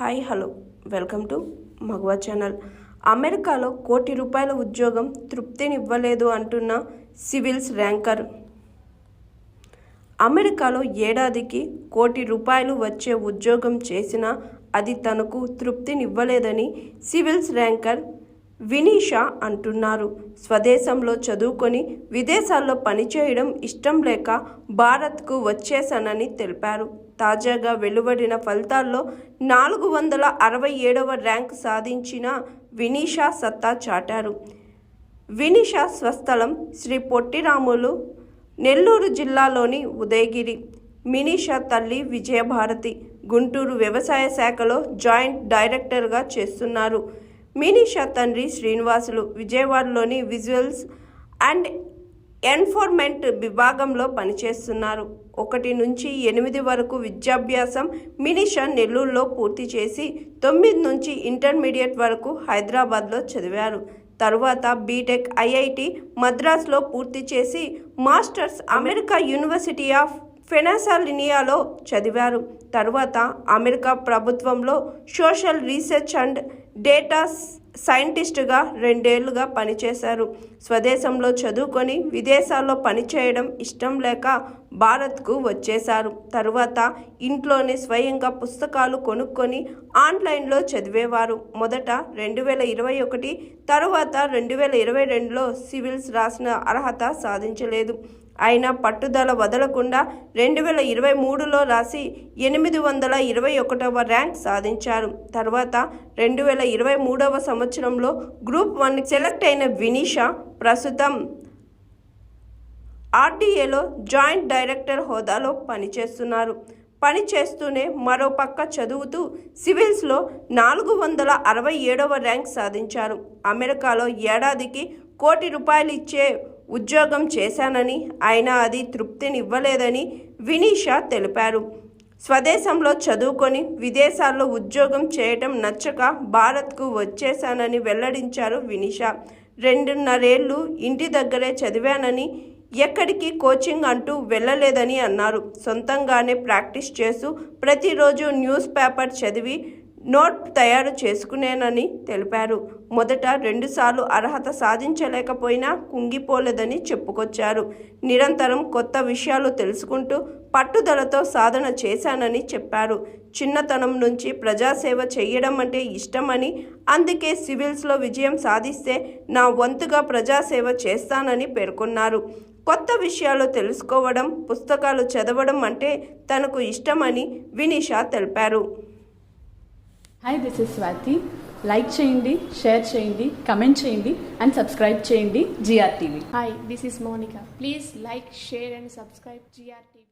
Hi hello. Welcome to Magava channel. అమెరికాలో కోటి రూపాయల ఉద్యోగం తృప్తినివ్వలేదు అంటున్న సివిల్స్ ర్యాంకర్. అమెరికాలో ఏడాదికి కోటి రూపాయలు వచ్చే ఉద్యోగం చేసినా అది తనకు తృప్తినివ్వలేదని సివిల్స్ ర్యాంకర్ వినీషా అంటున్నారు. స్వదేశంలో చదువుకొని విదేశాల్లో పనిచేయడం ఇష్టం లేక భారత్కు వచ్చేశానని తెలిపారు. తాజాగా వెలువడిన ఫలితాల్లో నాలుగు వందల అరవై ఏడవ ర్యాంక్ సాధించిన వినీషా సత్తా చాటారు. వినీష స్వస్థలం శ్రీ పొట్టిరాములు నెల్లూరు జిల్లాలోని ఉదయగిరి. మినీష తల్లి విజయభారతి గుంటూరు వ్యవసాయ శాఖలో జాయింట్ డైరెక్టర్గా చేస్తున్నారు. మినీషా తండ్రి శ్రీనివాసులు విజయవాడలోని విజువల్స్ అండ్ ఎన్ఫోర్మెంట్ విభాగంలో పనిచేస్తున్నారు. ఒకటి నుంచి ఎనిమిది వరకు విద్యాభ్యాసం మినిషా నెల్లూరులో పూర్తి చేసి తొమ్మిది నుంచి ఇంటర్మీడియట్ వరకు హైదరాబాద్లో చదివారు. తరువాత బీటెక్ ఐఐటి మద్రాస్లో పూర్తి చేసి మాస్టర్స్ అమెరికా యూనివర్సిటీ ఆఫ్ ఫెనాసాలినియాలో చదివారు. తరువాత అమెరికా ప్రభుత్వంలో సోషల్ రీసెర్చ్ అండ్ డేటా సైంటిస్టుగా రెండేళ్ళుగా పనిచేశారు. స్వదేశంలో చదువుకొని విదేశాల్లో పనిచేయడం ఇష్టం లేక భారత్కు వచ్చేశారు. తరువాత ఇంట్లోనే స్వయంగా పుస్తకాలు కొనుక్కొని ఆన్లైన్లో చదివేవారు. మొదట రెండు వేల ఇరవై ఒకటి తరువాత రెండు వేల ఇరవై రెండులో సివిల్స్ రాసిన అర్హత సాధించలేదు. అయినా పట్టుదల వదలకుండా రెండు వేల ఇరవై మూడులో రాసి ఎనిమిది వందల ఇరవై ఒకటవ ర్యాంక్ సాధించారు. తర్వాత రెండు వేల ఇరవై మూడవ సంవత్సరంలో గ్రూప్ వన్ సెలెక్ట్ అయిన వినీషా ప్రస్తుతం ఆర్డీఏలో జాయింట్ డైరెక్టర్ హోదాలో పనిచేస్తున్నారు. పని చేస్తూనే మరో పక్క చదువుతూ సివిల్స్లో నాలుగు వందల అరవై ఏడవ ర్యాంక్ సాధించారు. అమెరికాలో ఏడాదికి కోటి రూపాయలు ఇచ్చే ఉద్యోగం చేశానని అయినా అది తృప్తినివ్వలేదని వినీషా తెలిపారు. స్వదేశంలో చదువుకొని విదేశాల్లో ఉద్యోగం చేయటం నచ్చక భారత్కు వచ్చేశానని వెల్లడించారు వినిషా. రెండున్నరేళ్ళు ఇంటి దగ్గరే చదివానని ఎక్కడికి కోచింగ్ అంటూ వెళ్ళలేదని అన్నారు. సొంతంగానే ప్రాక్టీస్ చేస్తూ ప్రతిరోజు న్యూస్ పేపర్ చదివి నోట్ తయారు చేసుకునేనని తెలిపారు. మొదట రెండుసార్లు అర్హత సాధించలేకపోయినా కుంగిపోలేదని చెప్పుకొచ్చారు. నిరంతరం కొత్త విషయాలు తెలుసుకుంటూ పట్టుదలతో సాధన చేశానని చెప్పారు. చిన్నతనం నుంచి ప్రజాసేవ చేయడం అంటే ఇష్టమని అందుకే సివిల్స్లో విజయం సాధిస్తే నా వంతుగా ప్రజాసేవ చేస్తానని పేర్కొన్నారు. కొత్త విషయాలు తెలుసుకోవడం పుస్తకాలు చదవడం అంటే తనకు ఇష్టమని వినిషా తెలిపారు hi this is Swathi like చేయండి షేర్ చేయండి కమెంట్ చేయండి అండ్ సబ్స్క్రైబ్ చేయండి GR TV Hi, this is Monica. Please like, share, and subscribe GRTV.